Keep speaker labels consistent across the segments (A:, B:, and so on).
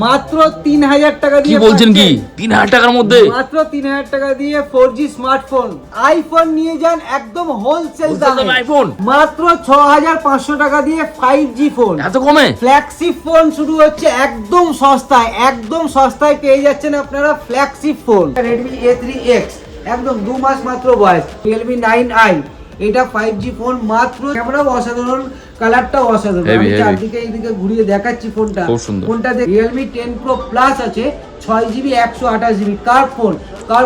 A: মাত্র তিন হাজার টাকা দিয়ে
B: বলছেন কি? তিন হাজার টাকার মধ্যে?
A: মাত্র তিন হাজার টাকা দিয়ে ফোর জি স্মার্টফোন আইফোন নিয়ে যান একদম হোলসেল দামে।
B: দামে
A: মাত্র ছ হাজার পাঁচশো টাকা দিয়ে ফাইভ জি ফোন
B: এত কমে?
A: ফ্ল্যাগশিপ ফোন শুরু হচ্ছে একদম সস্তায় একদম সস্তায় পেয়ে যাচ্ছেন আপনারা flagship phone Redmi A three X একদম দু মাস মাত্র বয়স। রিয়েলমি নাইন আই এটা ফাইভ জি ফোন মাত্র। ক্যামেরাও অসাধারণ কালারটাও অসাধারণ। আমি চারদিকে এইদিকে ঘুরিয়ে দেখাচ্ছি ফোনটা। ফোনটা রিয়েলমি টেন প্রো প্লাস আছে ছয় জিবি একশো আঠাশ GB car
B: phone. Phone.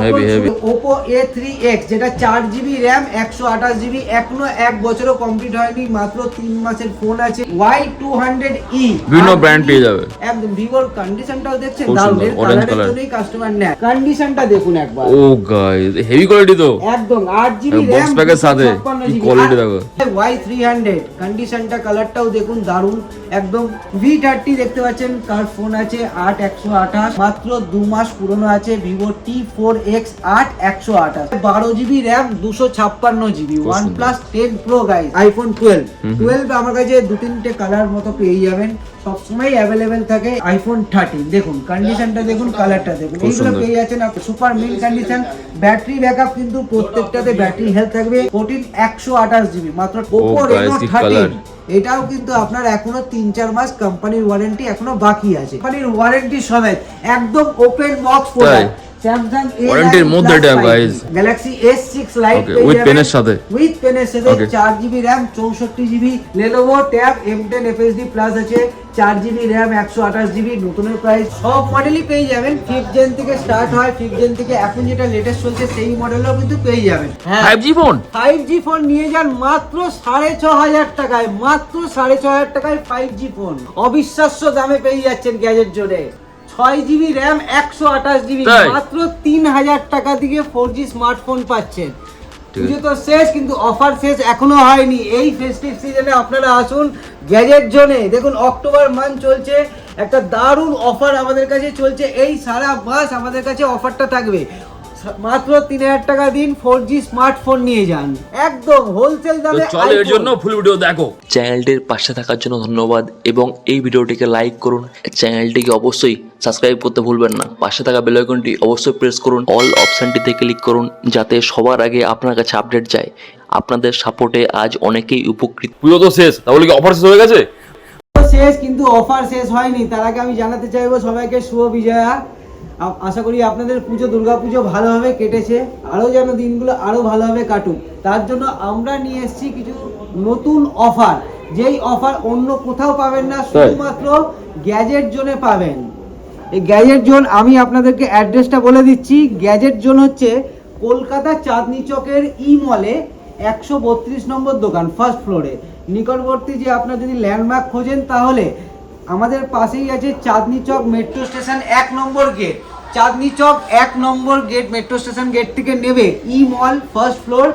A: Oppo A three X যেটা চার জিবি র্যাম একশো আঠাশ জিবি এখনও এক বছরও কমপ্লিট হয়নি মাত্র তিন মাসের ফোন আছে ওয়াই টু হান্ড্রেড ই
B: বিভিন্ন brand পেয়ে যাবে।
A: একদম ভিভোর কন্ডিশনটাও দেখছেন দারুণ এর কালারের জন্যই কাস্টমার নেয়। কন্ডিশনটা দেখুন একবার।
B: ও গাইস হেভি কোয়ালিটি তো।
A: একদম আট জিবি
B: box pack এর সাথে কি quality দেখো।
A: ওয়াই থ্রি হান্ড্রেড কন্ডিশনটা কালারটাও দেখুন দারুণ একদম ভি থার্টি দেখতে পাচ্ছেন কার ফোন আছে আট একশো আঠাশ মাত্র দু মাস পুরনো আছে ভিভো টি ফোর এক্স আট একশো আঠাশ। বারো জিবি র্যাম দুশো ছাপ্পান্ন GB. One plus ten pro guys
B: iPhone twelve.
A: Twelve আমার কাছে দু তিনটে কালার মতো পেয়ে যাবেন। সবসময় অ্যাভেলেবেল থাকে আইফোন থার্টিন দেখুন কন্ডিশনটা দেখুন কালারটা দেখুন। এইগুলো পেয়ে যাচ্ছেন super mint condition battery backup কিন্তু প্রত্যেকটাতে ব্যাটারি হেলথ থাকবে। ফোরটিন একশো আঠাশ জিবি মাত্র ওপো রেনো থার্টিন এটাও কিন্তু আপনার এখনও তিন চার মাস কোম্পানির ওয়ারেন্টি এখনও বাকি আছে। কোম্পানির ওয়ারেন্টি সমেত একদম ওপেন বক্স প্রোডাক্ট
B: Warranty-র মধ্যে এটা, guys।
A: Galaxy S six lite
B: Okay, with pen এর সাথে?
A: উইথ পেনের সাথে
B: Okay.
A: চার জিবি র্যাম চৌষট্টি GB Lenovo tab M ten F S D plus আছে চার জিবি র্যাম একশো আঠাশ জিবি নতুনের প্রাইস সব মডেলই পেয়ে যাবেন। ফিফথ জেন থেকে স্টার্ট হয় ফিফথ জেন থেকে এখন যেটা লেটেস্ট চলছে সেই মডেলও কিন্তু পেয়ে যাবেন। হ্যাঁ।
B: Five G phone
A: five G phone নিয়ে যান মাত্র সাড়ে ছ হাজার টাকায় মাত্র সাড়ে ছ হাজার টাকায় ফাইভ জি ফোন অবিশ্বাস্য দামে পেয়ে যাচ্ছেন গ্যাজেট জোরে। ছয় জিবি র্যাম একশো আঠাশ জিবি মাত্র তিন হাজার টাকা দিয়ে ফোর জি স্মার্টফোন পাচ্ছেন। পুজো তো শেষ কিন্তু অফার শেষ এখনও হয়নি। এই ফেস্টিভ সিজনে আপনারা আসুন গ্যাজেট জোনে। দেখুন অক্টোবর মান্থ চলছে একটা দারুণ অফার আমাদের কাছে চলছে এই সারা মাস আমাদের কাছে অফারটা থাকবে। মাত্র তিন হাজার টাকা দিন ফোর জি স্মার্টফোন নিয়ে যান। একদম হোলসেল দামে
B: চলো এর জন্য ফুল ভিডিও দেখো।
C: চ্যানেলটির পাশে থাকার জন্য ধন্যবাদ এবং এই ভিডিওটিকে লাইক করুন। চ্যানেলটিকে অবশ্যই সাবস্ক্রাইব করতে ভুলবেন না। পাশে থাকা বেল আইকনটি অবশ্যই প্রেস করুন। অল অপশনটিতে ক্লিক করুন যাতে সবার আগে আপনার কাছে আপডেট যায়। আপনাদের সাপোর্টে আজ অনেকেই উপকৃত।
B: পুজো তো শেষ তাহলে কি অফার শেষ হয়ে গেছে?
A: শেষ কিন্তু অফার শেষ হয়নি। তার আগে আমি জানাতে চাইব সবাইকে শুভ বিজয়া। আশা করি আপনাদের পুজো দুর্গা পুজো ভালোভাবে কেটেছে। আরও যেন দিনগুলো আরও ভালোভাবে কাটুক। তার জন্য আমরা নিয়ে এসেছি কিছু নতুন অফার যেই অফার অন্য কোথাও পাবেন না শুধুমাত্র গ্যাজেট জোনে পাবেন। এই গ্যাজেট জোন আমি আপনাদেরকে অ্যাড্রেসটা বলে দিচ্ছি। গ্যাজেট জোন হচ্ছে কলকাতা চাঁদনি চকের ই মলে একশো বত্রিশ নম্বর দোকান ফার্স্ট ফ্লোরে নিকটবর্তী যে আপনার যদি ল্যান্ডমার্ক খোঁজেন তাহলে আমাদের পাশেই আছে চাঁদনি চক মেট্রো স্টেশন এক নম্বর গেট চাঁদনি চক এক নম্বর গেট মেট্রো স্টেশন গেট থেকে নেবে ই মল ফার্স্ট ফ্লোর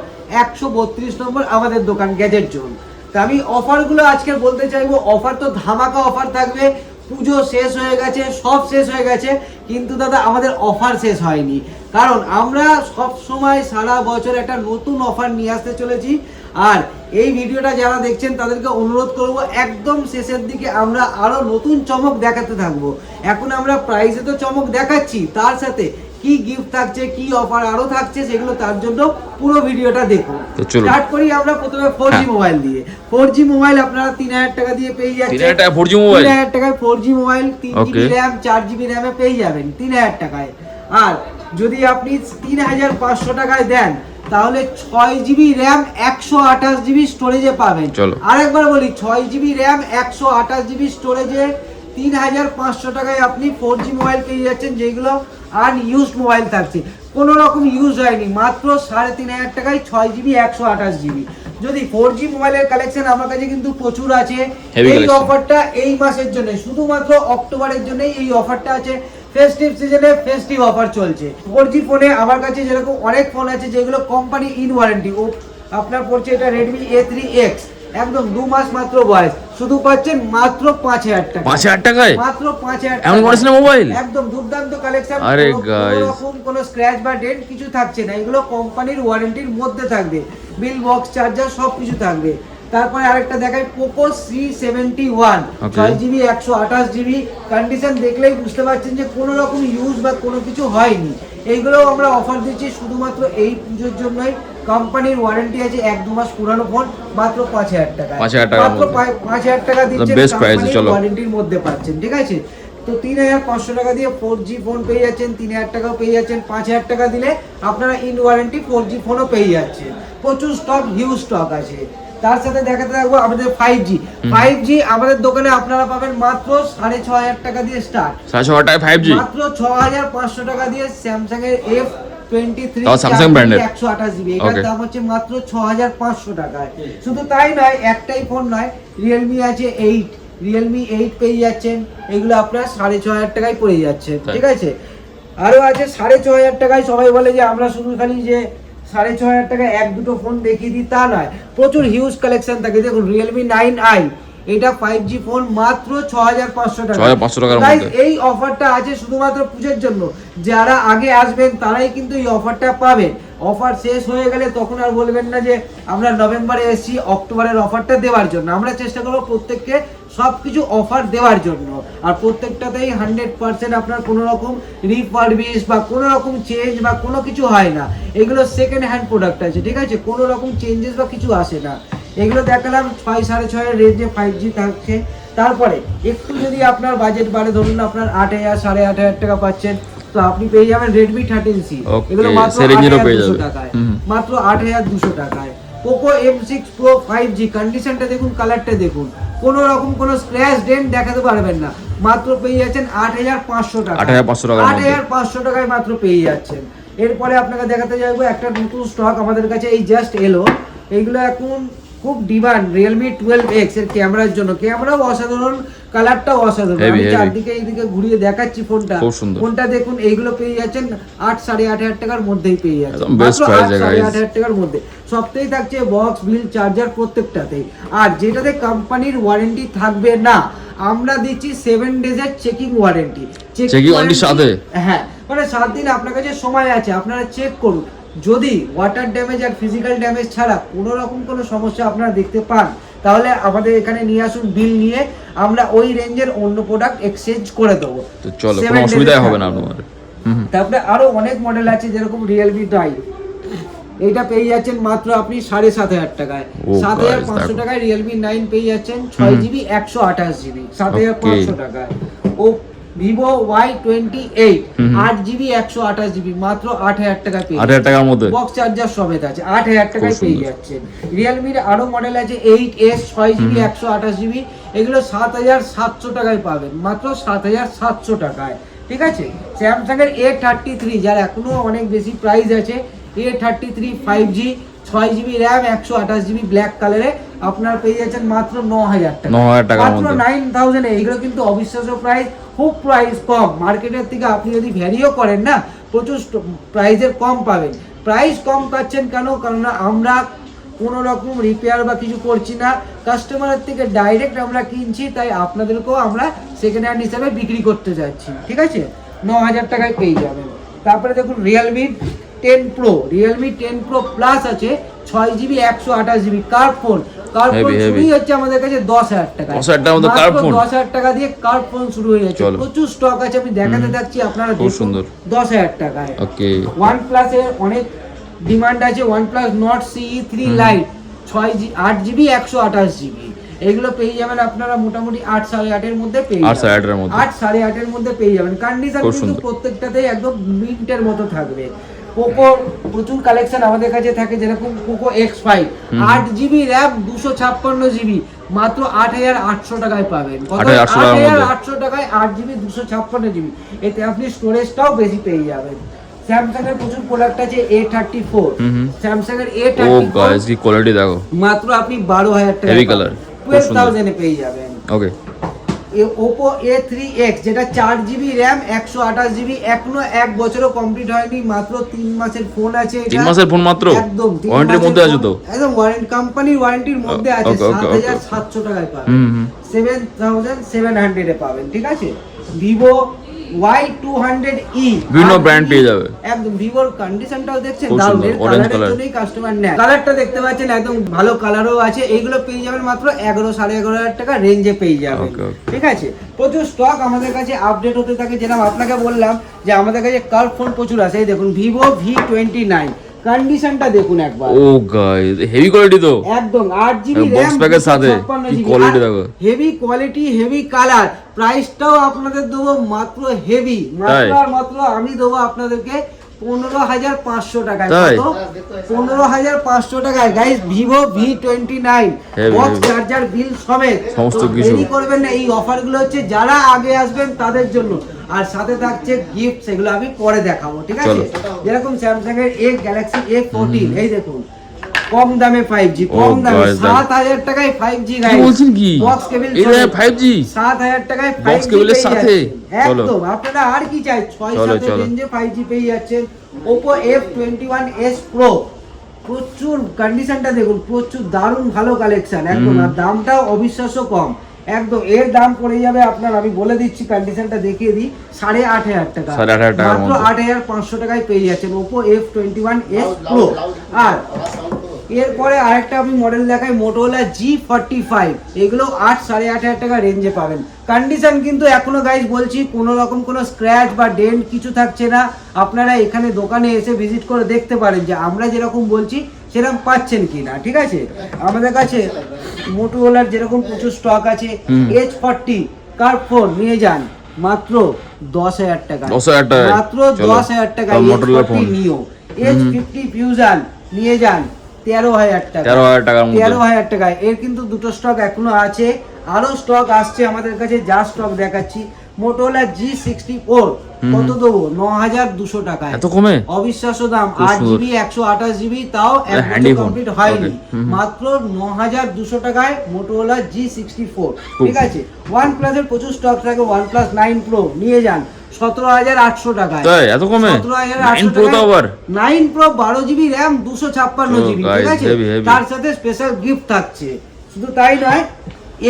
A: একশো বত্রিশ নম্বর আমাদের দোকান গ্যাজেট জোন তা আমি অফারগুলো আজকে বলতে চাইব অফার তো ধামাকা অফার থাকবে, পুজো শেষ হয়ে গেছে, সব শেষ হয়ে গেছে, কিন্তু দাদা আমাদের অফার শেষ হয়নি। কারণ আমরা সব সময় সারা বছর একটা নতুন অফার নিয়ে আসতে চলেছি আর এই ভিডিওটা যারা দেখছেন তাদেরকে অনুরোধ করব একদম শেষের দিকে আমরা আরও নতুন চমক দেখাতে থাকব। এখন আমরা প্রাইসে তো চমক দেখাচ্ছি তার সাথে কি গিফট থাকছে কি অফার আরও থাকছে সেগুলো তার জন্য পুরো ভিডিওটা দেখুন। স্টার্ট করি আমরা প্রথমে ফোর জি
B: হ্যাঁ।
A: মোবাইল দিয়ে। ফোর জি মোবাইল আপনারা তিন হাজার টাকা দিয়ে পেয়ে যাচ্ছেন।
B: হাজার টাকা ফোর জি মোবাইল
A: তিন হাজার টাকায় ফোর জি মোবাইল তিন জিবি
B: Okay.
A: র্যাম চার জিবি র্যামে পেয়ে যাবেন তিন হাজার টাকায়। আর যদি আপনি তিন হাজার পাঁচশো টাকায় দেন তাহলে ছয় জিবি র্যাম একশো আঠাশ জিবি স্টোরেজে পাবেন। আরেকবার বলি ছয় জিবি র্যাম একশো আঠাশ জিবি স্টোরেজে তিন হাজার পাঁচশো টাকায় আপনি ফোর জি মোবাইল পেয়ে যাচ্ছেন যেগুলো আনইউজড মোবাইল থাকছে। কোনো রকম ইউজ হয়নি মাত্র সাড়ে তিন হাজার টাকায় ছয় জিবি একশো আঠাশ জিবি। যদি ফোর জি মোবাইলের কালেকশন আমার কাছে কিন্তু প্রচুর আছে এই অফারটা এই মাসের জন্য শুধুমাত্র অক্টোবরের জন্যই এই অফারটা আছে। ফেস্টিভ সিজনে ফেস্টিভ অফার চলছে। ফোর জি ফোনে আমার কাছে যেরকম অনেক ফোন আছে যেগুলো কোম্পানি ইন ওয়ারেন্টি ও আপনার পড়ছে এটা রেডমি এ থ্রি এক্স একদম দু মাস মাত্র বয়স। শুধু পাচ্ছেন মাত্র পাঁচ হাজার টাকা।
B: পাঁচ হাজার টাকায়?
A: মাত্র পাঁচ হাজার
B: এমন মোবাইল
A: একদম দুর্দান্ত কালেকশন
B: আরে।
A: রকম কোনো স্ক্র্যাচ বা ডেন্ট কিছু থাকছে না। এগুলো কোম্পানির ওয়ারেন্টির মধ্যে থাকবে। বিল বক্স চার্জার সব কিছু থাকবে। তারপরে আরেকটা দেখাই পোকো সি সেভেন্টি ওয়ান ছয় জিবি একশো আঠাশ জিবি কন্ডিশন দেখলেই বুঝতে পারছেন যে কোনো রকম ইউজ বা কোনো কিছু হয়নি। এইগুলো আমরা অফার দিচ্ছি শুধুমাত্র এই পুজোর জন্যই। কোম্পানির ওয়ারেন্টি আছে এক দু মাস পুরানো ফোন মাত্র পাঁচ হাজার টাকা
B: 5,000 টাকার
A: মাত্র পাঁচ- হাজার টাকা। ওয়ারেন্টির মধ্যে পাচ্ছেন ঠিক আছে? তো তিন হাজার পাঁচশো টাকা দিয়ে ফোর জি ফোন পেয়ে যাচ্ছেন তিন হাজার টাকাও পেয়ে যাচ্ছেন। পাঁচ হাজার টাকা দিলে আপনারা ইন ওয়ারেন্টি ফোর জি ফোনও পেয়ে যাচ্ছেন। প্রচুর স্টক হিউজ স্টক আছে। তার সাথে দেখাতে থাকব আমাদের ফাইভ জি ফাইভ জি আমাদের দোকানে আপনারা পাবেন মাত্র সাড়ে ছ হাজার টাকা দিয়ে স্টার্ট
B: সাড়ে ছ টাকায় ফাইভ জি
A: মাত্র ছ হাজার পাঁচশো টাকা দিয়ে স্যামসাং এর এফ টোয়েন্টি থ্রি
B: তাও Samsung brand এর?
A: একশো আঠাশ জিবি এটার
B: Okay.
A: দাম হচ্ছে মাত্র ছ হাজার পাঁচশো টাকায়। শুধু তাই নয় একটাই ফোন নয় রিয়েলমি আছে এইট রিয়েলমি এইট পেয়ে যাচ্ছেন। এগুলো আপনার সাড়ে ছ হাজার টাকায় পড়ে যাচ্ছে। ঠিক আছে? আরও আছে সাড়ে ছ হাজার টাকায় সবাই বলে যে আমরা শুধু খালি যে সাড়ে ছ হাজার টাকা এক দুটো ফোন দেখিয়ে দিই তা নয়। প্রচুর হিউজ কালেকশন থাকে। দেখুন রিয়েলমি নাইন আই এটা ফাইভ জি ফোন মাত্র ছ হাজার পাঁচশো টাকা।
B: 6,500 টাকার
A: Guys,
B: মধ্যে।
A: এই অফারটা আছে শুধুমাত্র পুজোর জন্য। যারা আগে আসবেন তারাই কিন্তু এই অফারটা পাবেন। অফার শেষ হয়ে গেলে তখন আর বলবেন না যে আমরা নভেম্বরে এসেছি, অক্টোবরের অফারটা দেওয়ার জন্য। আমরা চেষ্টা করব প্রত্যেককে সব কিছু অফার দেওয়ার জন্য। আর প্রত্যেকটাতেই হান্ড্রেড পার্সেন্ট আপনার কোনো রকম রিফার্বিশ বা কোনো রকম চেঞ্জ বা কোনো কিছু হয় না। এগুলো সেকেন্ড হ্যান্ড প্রোডাক্ট আছে, ঠিক আছে? কোনো রকম চেঞ্জেস বা কিছু আসে না। এগুলো দেখালাম ছয়, সাড়ে ছয়ের রেঞ্জে ফাইভ জি থাকছে। তারপরে একটু যদি আপনার বাজেট বাড়ে, ধরুন আপনার আট হাজার, সাড়ে আট হাজার টাকা পাচ্ছেন। তো আপনি পেয়ে যাবেন থার্টিন সি এগুলো মাত্র
B: সে
A: আট
B: range এরও
A: হাজার
B: পেয়ে
A: দুশো
B: যাবে।
A: টাকায়।
B: হুম।
A: মাত্র আট হাজার দুশো টাকায়। Poco M six pro five G কন্ডিশনটা দেখুন কালারটা দেখুন। কোনো রকম কোনো স্ক্র্যাচ ডেন্ট দেখাতে পারবেন না। মাত্র পেয়ে যাচ্ছেন আট হাজার পাঁচশো টাকা
B: 8,500
A: আট হাজার পাঁচশো টাকায় মাত্র পেয়ে যাচ্ছেন। এরপরে আপনাকে দেখাতে যাব একটা নতুন স্টক আমাদের কাছে এই জাস্ট এলো এইগুলো এখন খুব ডিমান্ড রিয়েলমি টুয়েলভ এক্সের ক্যামেরার জন্য। ক্যামেরাও অসাধারণ কালারটাও অসাধারণ। আমি চারদিকে এইদিকে ঘুরিয়ে দেখাচ্ছি ফোনটা। ফোনটা দেখুন এইগুলো পেয়ে যাচ্ছেন আট সাড়ে আট হাজার টাকার মধ্যেই পেয়ে যাচ্ছেন। মাত্র আট সাড়ে আট হাজার টাকার মধ্যে। সবটাই থাকছে বক্স বিল চার্জার প্রত্যেকটাতেই। আর যেটাতে কোম্পানির ওয়ারেন্টি থাকবে না আমরা দিচ্ছি সেভেন ডেজের চেকিং ওয়ারেন্টি
B: Checking warranty সাথে?
A: হ্যাঁ মানে সাত দিন আপনার কাছে সময় আছে আপনারা চেক করুন। যদি ওয়াটার ড্যামেজ আর ফিজিক্যাল ড্যামেজ ছাড়া কোনো রকম কোনো সমস্যা আপনারা দেখতে পান তাহলে আমাদের এখানে নিয়ে আসুন বিল নিয়ে আমরা ওই রেঞ্জের অন্য প্রোডাক্ট এক্সচেঞ্জ করে দেবো।
B: তো চলো
A: Seven
B: কোনো অসুবিধাই হবে না।
A: তারপরে আরও অনেক মডেল আছে যেরকম রিয়েলমি ডাই এইটা পেয়ে যাচ্ছেন মাত্র আপনি সাড়ে সাত হাজার টাকায়। সাত হাজার পাঁচশো টাকায় রিয়েলমি নাইন পেয়ে যাচ্ছেন ছয় জিবি একশো আঠাশ জিবি সাত হাজার পাঁচশো টাকায়। ও ভিভো ওয়াই টোয়েন্টি এইট। আট জিবি একশো আঠাশ জিবি মাত্র আট হাজার টাকায় পেয়ে
B: আট হাজার টাকার মধ্যে?
A: বক্স চার্জার সমেত আছে আট হাজার টাকায় পেয়ে। যাচ্ছেন। রিয়েলমির আরও মডেল আছে এইট এস ছয় জিবি একশো আঠাশ জিবি এগুলো সাত হাজার সাতশো টাকায় পাবেন মাত্র সাত হাজার সাতশো টাকায়। ঠিক আছে? স্যামসাং এর এ থার্টি থ্রি যার এখনও অনেক বেশি প্রাইস আছে A thirty three five G ছয় জিবি র্যাম একশো আঠাশ জিবি ব্ল্যাক কালারে আপনার পেয়ে যাচ্ছেন মাত্র ন হাজার টাকা। মাত্র নাইন থাউজেন্ড এইগুলো কিন্তু অবিশ্বাস্য প্রাইস খুব প্রাইস কম। মার্কেটের থেকে আপনি যদি ভ্যারিও করেন না, প্রচুর প্রাইসের কম পাবেন। প্রাইস কম পাচ্ছেন কেন? কারণ আমরা কোনো রকম রিপেয়ার বা কিছু করছি না। কাস্টমারের থেকে ডাইরেক্ট আমরা কিনছি, তাই আপনাদেরকেও আমরা সেকেন্ড হ্যান্ড হিসাবে বিক্রি করতে যাচ্ছি। ঠিক আছে? ন হাজার টাকায় পেয়ে যাবেন। তারপরে দেখুন Realme ten pro Realme ten pro plus আছে। ছয় জিবি একশো আঠাশ জিবি কার ফোন কার ফোন
B: Heavy, heavy.
A: শুরুই হচ্ছে আমাদের কাছে দশ হাজার টাকা।
B: 10,000 টাকার মধ্যে কার ফোন?
A: দশ হাজার টাকা দিয়ে কার ফোন শুরু হয়ে যাচ্ছে। প্রচুর স্টক আছে আমি দেখাতে থাকছি আপনারা
B: খুব সুন্দর।
A: দশ হাজার টাকায়।
B: ওকে।
A: ওয়ান প্লাসের অনেক ডিমান্ড আছে। One plus Nord CE three lite ছয় জি আট জিবি একশো আঠাশ জিবি এগুলো পেয়ে যাবেন আপনারা মোটামুটি আট সাড়ে আটের মধ্যে পেয়ে
B: আট সাড়ে
A: যাবেন।
B: আটের মধ্যে।
A: আট সাড়ে আটের মধ্যে পেয়ে যাবেন। কন্ডিশন কিন্তু প্রত্যেকটাতেই একদম মিন্টের মতো থাকবে। পোকো প্রচুর কালেকশন আমাদের কাছে থাকে যেরকম পোকো এক্স ফাইভ আট জিবি র্যাম দুশো ছাপ্পান্ন জিবি মাত্র আট হাজার আটশো টাকায় পাবেন। আট হাজার আটশো টাকায় আট জিবি দুশো ছাপ্পান্ন জিবি এতে আপনি স্টোরেজটাও বেশি পেয়ে যাবেন। স্যামসাং এর প্রচুর প্রোডাক্ট আছে এ থার্টি ফোর। স্যামসাং এর এ থার্টি ফোর
B: কোয়ালিটি দেখো।
A: মাত্র আপনি বারো হাজার টাকা
B: Heavy
A: টুয়েলভ থাউজেন্ডে পেয়ে যাবেন।
B: Okay
A: Oppo A three X যেটা চার জিবি র্যাম একশো আঠাশ জিবি এখনও এক বছরও কমপ্লিট হয়নি মাত্র তিন মাসের ফোন আছে
B: তিন মাসের ফোন মাত্র?
A: একদম তিন
B: Warranty র
A: মাসের
B: মধ্যে আছে তো?
A: একদম ওয়ারেন্টি কোম্পানির ওয়ারেন্টির মধ্যে আছে সাত হাজার সাতশো টাকায় পাবেন। সেভেন থাউজেন্ড সেভেন হান্ড্রেডে পাবেন ঠিক আছে? Vivo Y two hundred E
B: বিভিন্ন brand পেয়ে যাবে।
A: একদম ভিভোর কন্ডিশনটাও দেখছেন?
B: খুব
A: দারুণ।
B: সুন্দর,
A: এর
B: orange
A: কালারের
B: color।
A: জন্যই কাস্টমার নেয়। কালারটা দেখতে পাচ্ছেন একদম ভালো কালারও আছে। এইগুলো পেয়ে যাবেন মাত্র এগারো সাড়ে এগারো হাজার টাকা রেঞ্জে পেয়ে যাবেন. ঠিক আছে? প্রচুর স্টক আমাদের কাছে আপডেট হতে থাকে। যেরকম আপনাকে বললাম যে আমাদের কাছে কার্ভ ফোন প্রচুর আছে। এই দেখুন ভিভো ভি টোয়েন্টি নাইন কন্ডিশনটা দেখুন একবার।
B: ও গাইস হেভি কোয়ালিটি তো।
A: একদম আট জিবি
B: এবং box pack এর সাথে। কি quality দেখো।
A: হেভি কোয়ালিটি হেভি কালার প্রাইসটাও আপনাদের দেবো মাত্র হেভি মাত্র মাত্র আমি দেবো আপনাদেরকে পনেরো হাজার পাঁচশো টাকায়। কত? পনেরো হাজার পাঁচশো টাকায়। Guys Vivo V
B: twenty
A: nine
B: box
A: charger bill সমেত।
B: সমস্ত কিছু।
A: করবেন না এই অফারগুলো হচ্ছে যারা আগে আসবেন তাদের জন্য। আর সাথে থাকছে গিফট সেগুলো আমি পরে দেখাবো ঠিক আছে? যেরকম স্যামসাং এর এ গ্যালাক্সি এ ফোরটিন এই দেখুন কম দামে ফাইভ জি কম দামে
B: guys,
A: সাত হাজার টাকায় ফাইভ জি
B: কি বলছেন কি?
A: বক্স কেবল
B: জি
A: সাত হাজার টাকায়
B: Box
A: ফাইভ জি
B: সাথে?
A: একদম। আপনারা আর কি চাই? ছয়
B: চলো,
A: সাতের
B: চলো।
A: রেঞ্জে ফাইভ জি পেয়ে যাচ্ছেন। Oppo F twenty one S pro প্রচুর কন্ডিশনটা দেখুন প্রচুর দারুণ ভালো কালেকশন একদম। আর দামটাও অবিশ্বাস্য কম। একদম এর দাম পড়ে যাবে আপনার আমি বলে দিচ্ছি কন্ডিশনটা দেখিয়ে দিই সাড়ে আট হাজার টাকা। মাত্র। আট হাজার পাঁচশো টাকায় পেয়ে যাচ্ছেন Oppo F twenty one S pro আর এরপরে আরেকটা আমি মডেল দেখাই মোটোলা জি ফর্টি ফাইভ এগুলো আট সাড়ে আট হাজার টাকা রেঞ্জে পাবেন। কন্ডিশন কিন্তু এখনও গাইজ বলছি কোনো রকম কোনো স্ক্র্যাচ বা ডেন্ট কিছু থাকছে না। আপনারা এখানে দোকানে এসে ভিজিট করে দেখতে পারেন যে আমরা যেরকম বলছি সেরকম পাচ্ছেন কি না ঠিক আছে? আমাদের কাছে মোটোলার যেরকম প্রচুর স্টক আছে এইচ ফর্টি কার ফোন নিয়ে যান মাত্র দশ হাজার টাকা।
B: 10,000 টাকায়?
A: মাত্র দশ হাজার টাকা নিও। এইচ ফিফটি ফিউজান নিয়ে যান তেরো হাজার টাকা।
B: তেরো হাজার
A: টাকায়। এর কিন্তু দুটো স্টক এখনও আছে আরও স্টক আসছে আমাদের কাছে যা স্টক দেখাচ্ছি। মোটোলা জি সিক্সটি ফোর কত দেবো? ন হাজার দুশো টাকায়।
B: এত কমে?
A: অবিশ্বাস্য দাম। আট জিবি একশো আঠাশ জিবি তাও
B: phone।
A: কমপ্লিট হয়নি। মাত্র ন হাজার দুশো টাকায় মোটোলা জি সিক্সটি ফোর ঠিক আছে? ওয়ান প্লাসের প্রচুর স্টক থাকে ওয়ান প্লাস নাইন প্রো নিয়ে যান। সতেরো হাজার আটশো টাকায়।
B: এত কমে?
A: সতেরো হাজার আটশো
B: প্রো
A: নাইন প্রো বারো জিবি র্যাম দুশো ছাপ্পান্ন
B: Oh,
A: জিবি ঠিক আছে. তার সাথে স্পেশাল গিফট থাকছে। শুধু তাই নয়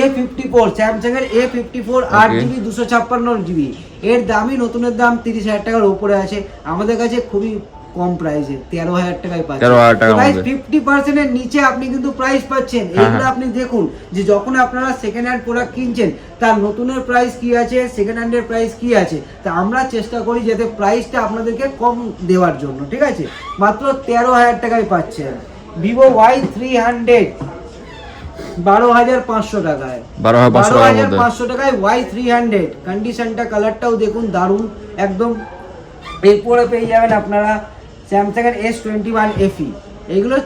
A: এ ফিফটি ফোর স্যামসাং এর এ ফিফটি ফোর আট জিবি দুশো ছাপ্পান্ন জিবি এর দামই নতুনের দাম তিরিশ হাজার টাকার উপরে আছে। আমাদের কাছে খুবই কম প্রাইসে তেরো হাজার টাকায় পাচ্ছেন।
B: 13,000 টাকার
A: প্রাইস ফিফটি পার্সেন্টের নিচে আপনি কিন্তু প্রাইস পাচ্ছেন।
B: হ্যাঁ,
A: এইগুলো
B: হ্যাঁ।
A: আপনি দেখুন যে যখন আপনারা সেকেন্ড হ্যান্ড প্রোডাক্ট কিনছেন তার নতুনের প্রাইস কি আছে সেকেন্ড হ্যান্ডের প্রাইস কি আছে? তা আমরা চেষ্টা করি যাতে প্রাইসটা আপনাদেরকে কম দেওয়ার জন্য ঠিক আছে? মাত্র তেরো হাজার টাকায় পাচ্ছেন। ভিভো ওয়াই থ্রি হান্ড্রেড বারো হাজার পাঁচশো টাকায়।
B: বারো হাজার পাঁচশো
A: হাজার টাকায় ওয়াই থ্রি হান্ড্রেড কন্ডিশনটা কালারটাও দেখুন দারুণ একদম। এরপরে পেয়ে যাবেন আপনারা এস টোয়েন্টি ওয়ান এফি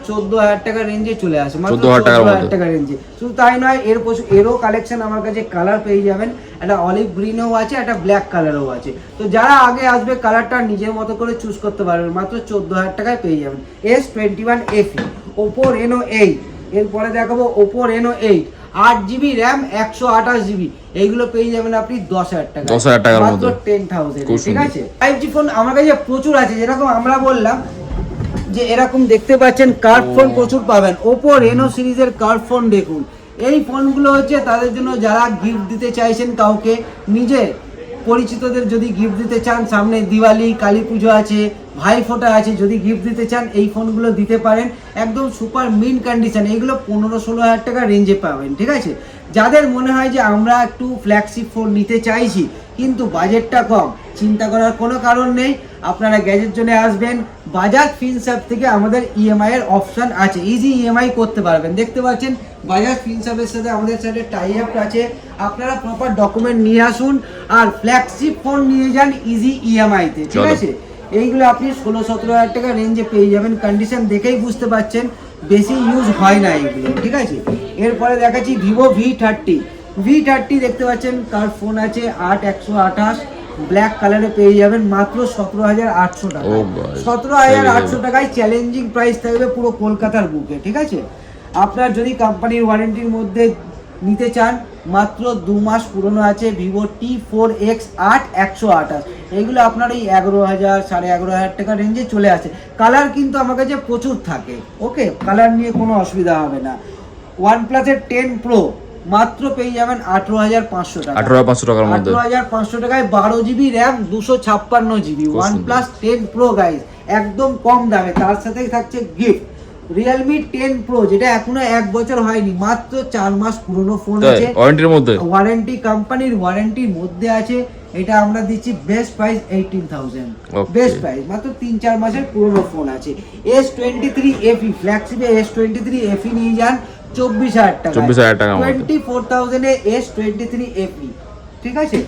A: চোদ্দ হাজার টাকার রেঞ্জে চলে আসে মাত্র
B: 14,000 টাকার
A: 14,000
B: মধ্যে।
A: টাকা রেঞ্জে শুধু তাই নয় এর এরও কালেকশন আমার কাছে কালার পেয়ে যাবেন। একটা অলিভ গ্রিনও আছে একটা ব্ল্যাক কালারও আছে। তো যারা আগে আসবে কালারটা নিজের মতো করে চুজ করতে পারবেন মাত্র চোদ্দ হাজার টাকায় পেয়ে যাবেন। S twenty one FE Oppo Reno eight এরপরে দেখাবো ওপো রেনো এইট আট জিবি র্যাম একশো আঠাশ জিবি এইগুলো পেয়ে যাবেন আপনি দশ হাজার টাকা
B: 10,000 টাকার
A: মাত্র
B: মধ্যে।
A: টেন থাউজেন্ড ঠিক আছে? ফাইভ জি ফোন আমার কাছে প্রচুর আছে যেরকম আমরা বললাম যে এরকম দেখতে পাচ্ছেন কার্ড ফোন প্রচুর পাবেন। ওপো রেনো সিরিজের কার্ড ফোন দেখুন। এই ফোনগুলো হচ্ছে তাদের জন্য যারা গিফট দিতে চাইছেন কাউকে নিজে পরিচিতদের যদি গিফট দিতে চান, সামনে দিওয়ালি, কালী পুজো আছে, ভাই ফোটা আছে, যদি গিফট দিতে চান, এই ফোনগুলো দিতে পারেন। একদম সুপার মিন কন্ডিশন এইগুলো পনেরো ষোলো হাজার টাকা রেঞ্জে পাবেন, ঠিক আছে? যাদের মনে হয় যে আমরা একটু ফ্ল্যাগশিপ ফোন নিতে চাইছি, কিন্তু বাজেটটা কম, চিন্তা করার কোনো কারণ নেই। আপনারা গ্যাজেট জন্য আসবেন বাজাজ ফিনসাপ থেকে আমাদের ইএমআই এর অপশন আছে। ইজি ইএমআই করতে পারবেন। দেখতে পাচ্ছেন বাজাজ ফিনসাপের সাথে আমাদের সাথে টাই আপ আছে। আপনারা প্রপার ডকুমেন্ট নিয়ে আসুন আর ফ্ল্যাগশিপ ফোন নিয়ে যান ইজি ইএমআইতে ঠিক আছে? এইগুলো আপনি ষোলো সতেরো হাজার টাকা রেঞ্জে পেয়ে যাবেন। কন্ডিশন দেখেই বুঝতে পারছেন বেশি ইউজ হয় না এইগুলো ঠিক আছে? এরপরে দেখাচ্ছি Vivo V thirty V thirty দেখতে পাচ্ছেন কার ফোন আছে? আট একশো আঠাশ। ব্ল্যাক কালারে পেয়ে যাবেন মাত্র সতেরো হাজার আটশো টাকা।
B: Oh
A: সতেরো হাজার আটশো টাকায় চ্যালেঞ্জিং প্রাইস থাকবে পুরো কলকাতার বুকে ঠিক আছে? আপনার যদি কোম্পানির ওয়ারেন্টির মধ্যে নিতে চান মাত্র দু মাস পুরনো আছে ভিভো টি ফোর এক্স আট একশো আঠাশ। এইগুলো আপনার এই এগারো হাজার সাড়ে এগারো হাজার টাকা রেঞ্জে চলে আসে। কালার কিন্তু আমার কাছে প্রচুর থাকে ওকে কালার নিয়ে কোনো অসুবিধা হবে না। ওয়ান প্লাসের টেন প্রো মাত্র পেয়ে যাবেন আঠারো হাজার পাঁচশো টাকা।
B: আঠারো পাঁচশো টাকার মধ্যে।
A: আঠারো হাজার পাঁচশো টাকায় বারো জিবি র্যাম দুশো ছাপ্পান্ন
B: GB.
A: OnePlus ten pro guys একদম কম দামে। তার সাথেই থাকছে গিফট রিয়েলমি টেন প্রো যেটা এখনও এক বছর হয়নি মাত্র চার মাস পুরনো ফোন আছে।
B: ওয়ারেন্টির মধ্যে।
A: ওয়ারেন্টি কোম্পানির ওয়ারেন্টির মধ্যে আছে। এটা আমরা দিচ্ছি best price eighteen
B: thousand
A: best price মাত্র তিন চার মাসের পুরনো ফোন আছে। এস টোয়েন্টি থ্রি এফি ফ্ল্যাগশিপে এস টোয়েন্টি থ্রি এফি নিয়ে যান। চব্বিশ হাজার টাকা।
B: 24,000 টাকার মধ্যে।
A: টোয়েন্টি ফোর থাউজেন্ডে এস টোয়েন্টি থ্রি এফি ঠিক আছে?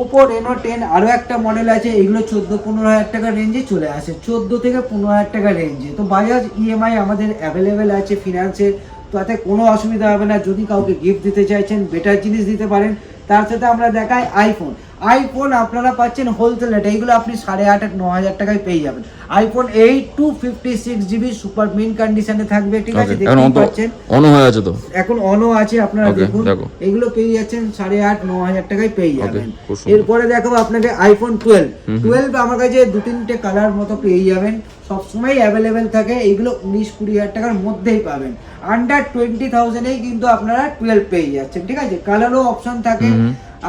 A: ওপো রেনো টেন আরও একটা মডেল আছে এগুলো চোদ্দ পনেরো হাজার টাকা রেঞ্জে চলে আসে। চোদ্দ থেকে পনেরো হাজার টাকা রেঞ্জে তো বাজাজ ইএমআই আমাদের অ্যাভেলেবেল আছে ফিনান্সের তাতে কোনো অসুবিধা হবে না। যদি কাউকে গিফট দিতে চাইছেন বেটার জিনিস দিতে পারেন। তার সাথে আমরা দেখাই আইফোন আইফোন আপনারা পাচ্ছেন হোলসেল রেট এইগুলো আপনি সাড়ে আট আট ন হাজার টাকায় পেয়ে যাবেন। IPhone eight two fifty six GB super mint কন্ডিশনে থাকবে ঠিক আছে? পাচ্ছেন।
B: অন হয়ে আছে তো?
A: এখন অনও আছে আপনারা দেখুন। এগুলো পেয়ে যাচ্ছেন সাড়ে আট ন হাজার টাকায় পেয়ে যাবেন। এরপরে দেখাবো আপনাকে আইফোন টুয়েলভ টুয়েলভ আমার কাছে দু তিনটে কালার মতো পেয়ে যাবেন। সবসময় অ্যাভেলেবেল থাকে এইগুলো উনিশ কুড়ি হাজার টাকার মধ্যেই পাবেন। আন্ডার টোয়েন্টি থাউজেন্ডেই কিন্তু আপনারা টুয়েলভ পেয়ে যাচ্ছেন ঠিক আছে? কালারও অপশন থাকে।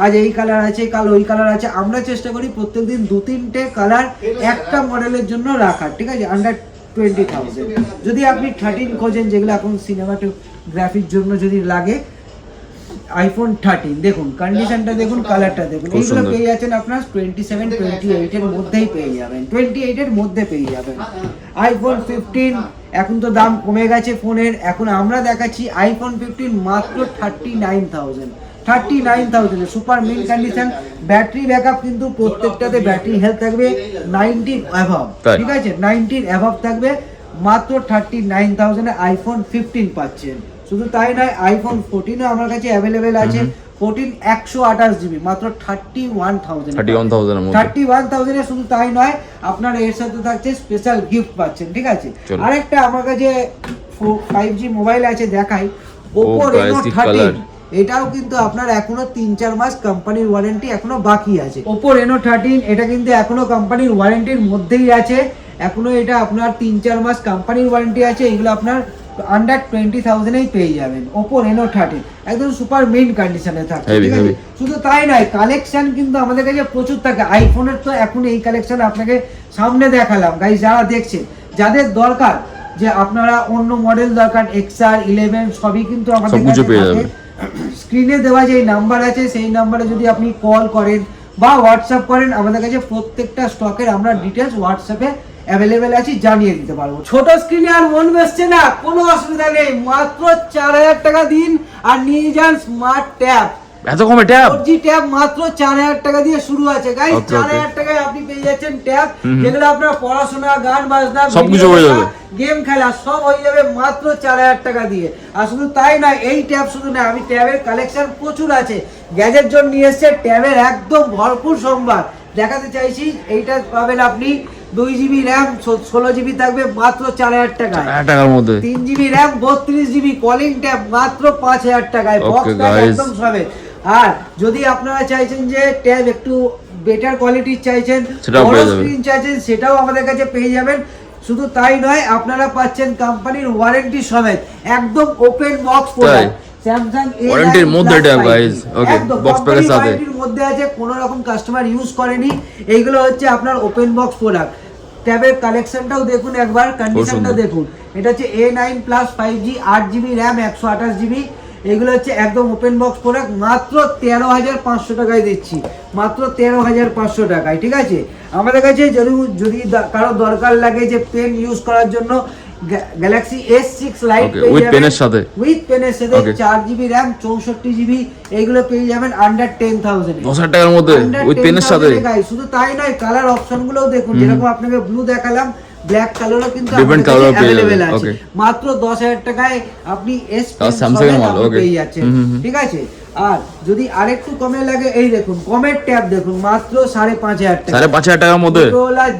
A: আজ এই কালার আছে কাল ওই কালার আছে। আমরা চেষ্টা করি প্রত্যেকদিন দু তিনটে কালার একটা মডেলের জন্য রাখার ঠিক আছে? আন্ডার টোয়েন্টি থাউজেন্ড যদি আপনি থার্টিন খোঁজেন যেগুলো এখন সিনেমাটোগ্রাফির জন্য যদি লাগে আইফোন থার্টিন দেখুন কন্ডিশনটা দেখুন কালারটা দেখুন। এইগুলো পেয়ে যাচ্ছেন আপনার টোয়েন্টি সেভেন টোয়েন্টি এইটের মধ্যেই পেয়ে যাবেন টোয়েন্টি এইটের মধ্যে পেয়ে যাবেন। আইফোন ফিফটিন এখন তো দাম কমে গেছে ফোনের। এখন আমরা দেখাচ্ছি আইফোন ফিফটিন মাত্র thirty nine thousand thirty nine thousand super mint condition battery backup কিন্তু প্রত্যেকটাতে ব্যাটারি হেলথ থাকবে। নাইনটিন অ্যাভাব ঠিক আছে? নাইনটিন অ্যাভাব থাকবে। মাত্র থার্টি নাইন থাউজেন্ডে আইফোন ফিফটিন পাচ্ছেন। শুধু তাই নয় আইফোন ফোরটিনও আমার কাছে অ্যাভেলেবেল আছে। ফোরটিন একশো আঠাশ জিবি মাত্র thirty one thousand
B: thirty one থাউজেন্ডের
A: thirty one থাউজেন্ডে শুধু তাই নয় আপনার এর সাথে থাকছে স্পেশাল গিফট পাচ্ছেন। ঠিক আছে? আরেকটা আমার কাছে ফাইভ জি মোবাইল আছে দেখাই।
B: Oppo
A: Reno
B: thirteen?
A: এটাও কিন্তু আপনার এখনও তিন চার মাস কোম্পানির ওয়ারেন্টি এখনও বাকি আছে। ওপো রেনো থার্টিন এটা কিন্তু এখনও কোম্পানির ওয়ারেন্টির মধ্যেই আছে। এখনও এটা আপনার তিন চার মাস কোম্পানির ওয়ারেন্টি আছে এগুলো আপনার আন্ডার টোয়েন্টি থাউজেন্ডেই পেয়ে যাবেন। ওপো রেনো থার্টিন একদম সুপার মেইন কন্ডিশনে থাকে ঠিক আছে? শুধু তাই নয় কালেকশন কিন্তু আমাদের কাছে প্রচুর থাকে। আইফোনের তো এখন এই কালেকশন আপনাকে সামনে দেখালাম। গাইজ যারা দেখছেন যাদের দরকার যে আপনারা অন্য মডেল দরকার এক্সআর ইলেভেন সবই কিন্তু আমাদের কাছে। স্ক্রিনে দেওয়া যে নাম্বার আছে, সেই নাম্বারে যদি আপনি কল করেন বা হোয়াটসঅ্যাপ করেন, আমাদের কাছে প্রত্যেকটা স্টকের আমরা ডিটেলস হোয়াটসঅ্যাপে অ্যাভেলেবেল আছি, জানিয়ে দিতে পারব। ছোট স্ক্রিনে আর মন বসছে না, কোনো অসুবিধা নেই, মাত্র চার হাজার টাকা দিন আর নিয়ে যান স্মার্ট ট্যাব
B: এত কমে ট্যাব?
A: জি ট্যাব মাত্র চার হাজার টাকা দিয়ে শুরু আছে।
B: Okay.
A: হাজার টাকায় আপনি পেয়ে যাচ্ছেন ট্যাব। যেগুলো আপনার পড়াশোনা গান বাজনা
B: সবকিছু হয়ে যাবে।
A: গেম খেলা সব হয়ে যাবে মাত্র চার হাজার টাকা দিয়ে। আর শুধু তাই না এই ট্যাব শুধু না আমি ট্যাবের কালেকশন প্রচুর আছে। গ্যাজেট জন নিয়ে এসছে ট্যাবের একদম ভরপুর সম্ভার। দেখাতে চাইছি এইটা পাবেন আপনি দুই জিবি র্যাম ষোলো জিবি থাকবে মাত্র চার হাজার টাকায়।
B: হাজার টাকার মধ্যে।
A: তিন জিবি র্যাম বত্রিশ জিবি কলিং ট্যাব মাত্র পাঁচ হাজার টাকায়। বক্স একদম সবে। আর যদি আপনারা চাইছেন যে ট্যাব একটু বেটার কোয়ালিটির চাইছেন বড় স্ক্রিন চাইছেন সেটাও আমাদের কাছে পেয়ে যাবেন। শুধু তাই নয় আপনারা পাচ্ছেন কোম্পানির ওয়ারেন্টি সমেত একদম ওপেন বক্স
B: তাই?
A: স্যামসাং
B: মধ্যে।
A: মধ্যে আছে কোনো রকম কাস্টমার ইউজ করেনি। এইগুলো হচ্ছে আপনার ওপেন বক্স প্রোডাক্ট ট্যাবের কালেকশনটাও দেখুন একবার কন্ডিশনটা দেখুন। এটা হচ্ছে A nine plus five G আট জিবি র্যাম একশো আঠাশ জিবি এগুলো হচ্ছে একদম ওপেন বক্স প্রোডাক্ট মাত্র তেরো হাজার পাঁচশো টাকায় দিচ্ছি। মাত্র তেরো হাজার পাঁচশো টাকায় ঠিক আছে? আমাদের কাছে যদি যদি কারও দরকার লাগে যে পেন ইউজ করার জন্য Galaxy S
B: six lite pen এর সাথে?
A: উইথ পেনের সাথে চার জিবি র্যাম চৌষট্টি জিবি এইগুলো পেয়ে যাবেন আন্ডার টেন থাউজেন্ড
B: দশ হাজার টাকার মধ্যে উইথ পেনের সাথে?
A: শুধু তাই নয় কালার অপশন গুলোও দেখুন যেরকম আপনাকে ব্লু দেখালাম ব্ল্যাক কালারও কিন্তু
B: ডিফারেন্ট
A: available
B: যাবেন,
A: আছে মাত্র দশ হাজার টাকায় আপনি এস
B: স্যামসাং এর মডেল.
A: পেয়ে যাচ্ছেন। ঠিক আছে? আর যদি আরেকটু কমে লাগে এই দেখুন কমের ট্যাব দেখুন মাত্র সাড়ে পাঁচ হাজার টাকা।
B: সাড়ে পাঁচ হাজার টাকার মধ্যে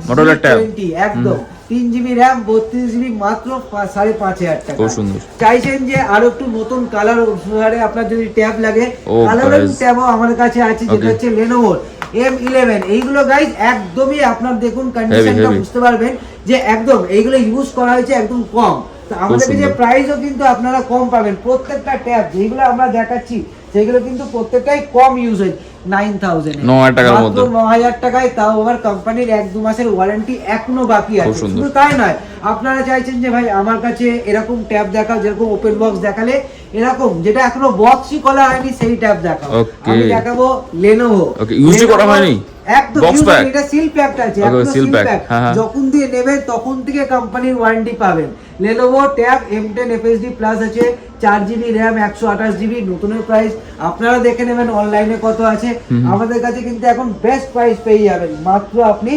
A: Motorola
B: ট্যাব tab।
A: G20 একদম। তিন জিবি র্যাম বত্রিশ জিবি মাত্র সাড়ে পাঁচ হাজার টাকা। চাইছেন যে আরও একটু নতুন কালার অনুসারে আপনার যদি ট্যাব লাগে। ট্যাবও আমার কাছে আছে যেটা হচ্ছে লেনোভোর এম ইলেভেন এইগুলো গাইজ একদমই আপনার দেখুন কন্ডিশনটা বুঝতে পারবেন যে একদম এইগুলো ইউজ করা হয়েছে একদম কম। তো আমাদের কাছে। প্রাইসও কিন্তু আপনারা কম পাবেন। প্রত্যেকটা ট্যাব যেগুলো আমরা দেখাচ্ছি সেগুলো কিন্তু প্রত্যেকটাই কম ইউজেজ নাইন থাউজেন্ড
B: 9,000 টাকার মধ্যে।
A: ন হাজার টাকায় তাও আবার কোম্পানির এক দু মাসের ওয়ারেন্টি এখনও বাকি আছে। শুধু তাই নয় আপনারা চাইছেন যে ভাই আমার কাছে এরকম ট্যাব দেখাও যেরকম ওপেন বক্স দেখালে এরকম যেটা এখনও বক্সই করা হয়নি সেই ট্যাব দেখাও। আমি দেখাবো লেনোভো
B: করা হয়নি?
A: একদম
B: Box
A: use
B: pack?
A: এটা সিল প্যাকটা আছে
B: Okay,
A: সিল প্যাক
B: হ্যাঁ, হ্যাঁ।
A: যখন দিয়ে নেবেন তখন থেকে কোম্পানির ওয়ারেন্টি পাবেন। Lenovo tab M ten FHD plus আছে চার জিবি র্যাম একশো আঠাশ জিবি নতুনের প্রাইস আপনারা দেখে নেবেন অনলাইনে কত আছে। আমাদের কাছে কিন্তু এখন বেস্ট প্রাইস পেয়ে যাবেন। মাত্র আপনি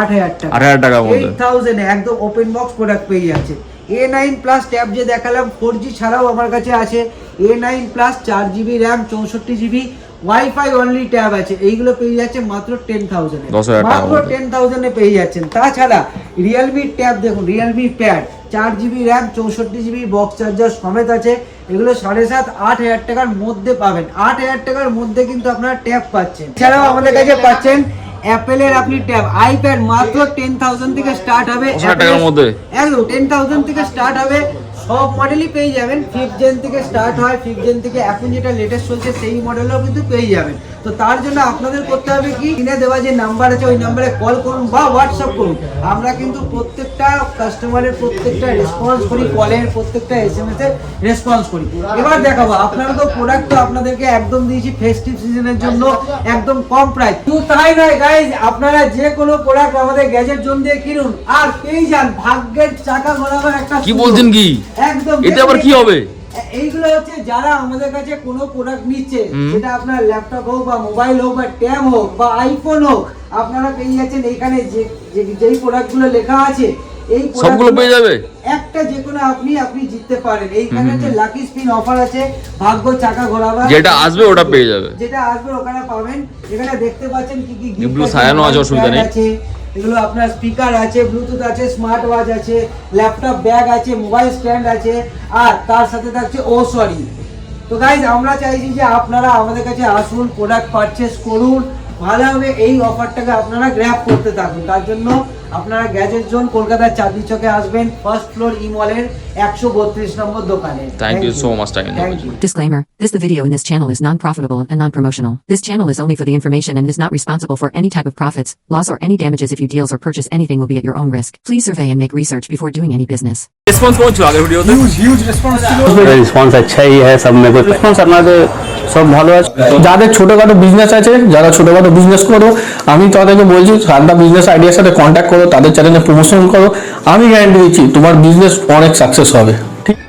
A: আট হাজার টাকা।
B: 8,000 টাকার মধ্যে।
A: এইট থাউজেন্ড একদম ওপেন বক্স প্রোডাক্ট পেয়ে যাচ্ছে। এ নাইন প্লাস ট্যাব যে দেখালাম ফোর জি ছাড়াও আমার কাছে আছে। এ নাইন প্লাস চার জিবি র্যাম চৌষট্টি জিবি ওয়াইফাই অনলি ট্যাব আছে। এইগুলো পেয়ে যাচ্ছে মাত্র টেন থাউজেন্ডে মাত্র। টেন থাউজেন্ডে পেয়ে যাচ্ছেন। তাছাড়া রিয়েলমি ট্যাব দেখুন রিয়েলমি প্যাড চার জিবি র্যাম চৌষট্টি জিবি বক্স চার্জার সমেত আছে। এগুলো সাড়ে সাত আট হাজার টাকার মধ্যে পাবেন। আট হাজার টাকার মধ্যে কিন্তু আপনারা ট্যাব পাচ্ছেন। এছাড়াও আমাদের কাছে পাচ্ছেন অ্যাপেলের আপনি ট্যাব আইপ্যাড মাত্র টেন থাউজেন্ড থেকে স্টার্ট হবে।
B: 10,000 টাকার মধ্যে?
A: একদম টেন থাউজেন্ড থেকে স্টার্ট হবে। সব মডেলই পেয়ে যাবেন। ফিফথ জেন থেকে স্টার্ট হয় ফিফথ জেন থেকে এখন যেটা লেটেস্ট চলছে সেই মডেলও কিন্তু পেয়ে যাবেন। তো তার জন্য আপনাদের করতে হবে কি কিনে দেওয়া যে নাম্বার আছে ওই নাম্বারে কল করুন বা হোয়াটসঅ্যাপ করুন। আমরা কিন্তু প্রত্যেকটা কাস্টমারের প্রত্যেকটা রেসপন্স করি কলের প্রত্যেকটা এস এম এস এর রেসপন্স করি। এবার দেখাবো আপনারা তো প্রোডাক্ট তো আপনাদেরকে একদম দিয়েছি ফেস্টিভ সিজনের জন্য একদম কম প্রাইস শুধু তাই নয় গাইজ আপনারা যে কোনো প্রোডাক্ট আমাদের গ্যাজেট জোন দিয়ে কিনুন আর পেয়ে যান। ভাগ্যের চাকা ঘোরাবার একটা
B: কি বলছেন কি?
A: একদম
B: এতে আবার কি হবে?
A: এইগুলো হচ্ছে যারা আমাদের কাছে কোনো প্রোডাক্ট নিচ্ছে সেটা আপনার ল্যাপটপ হোক বা মোবাইল হোক বা ট্যাব হোক বা আইফোন হোক আপনারা পেয়ে যাচ্ছেন এইখানে যে যেই প্রোডাক্টগুলো লেখা আছে এই
B: সবগুলো পেয়ে যাবে?
A: একটা যে কোনো আপনি আপনি জিততে পারেন। এইখানে হচ্ছে লাকি স্পিন অফার আছে ভাগ্য চাকা ঘোরাবার
B: যেটা আসবে ওটা পেয়ে যাবে।
A: যেটা আসবে ওখানে পাবেন। এখানে দেখতে পাচ্ছেন কি কি আছে,
B: সাজানো আছে, অসুবিধা নেই।
A: এগুলো আপনার স্পিকার আছে ব্লুটুথ আছে স্মার্ট ওয়াচ আছে ল্যাপটপ ব্যাগ আছে মোবাইল স্ট্যান্ড আছে আর তার সাথে থাকছে ও সরি তো গাইজ আমরা চাইছি যে আপনারা আমাদের কাছে আসুন প্রোডাক্ট পারচেস করুন ভালোভাবে এই অফারটাকে আপনারা গ্র্যাপ করতে থাকুন। তার জন্য আপনারা গ্যাজেট জোন কলকাতার চাঁদনি চকে আসবেন ফার্স্ট ফ্লোর ই মলের একশো বত্রিশ নম্বর দোকানে।
B: Thank you thank you.
A: Thank
D: you This the video in this channel is non-profitable and non-promotional. This channel is only for the information and is not responsible for any type of profits, loss or any damages if you deals or purchase anything will be at your own risk. Please survey and make research before doing any business.
B: Response কেমন ছিল আগের ভিডিওতে
E: response আচ্ছাই হ্যাঁ সব মেরে को response আপনাদের সব ভালো আছে যাদের ছোটখাটো বিজনেস আছে যারা ছোটখাটো বিজনেস করো আমি তাদেরকে বলছি সারদা বিজনেস আইডিয়ার সাথে কন্ট্যাক্ট করো তাদের চ্যানেলে প্রমোশন করো আমি গ্যারান্টি দিচ্ছি তোমার বিজনেস অনেক সাকসেস হবে ঠিক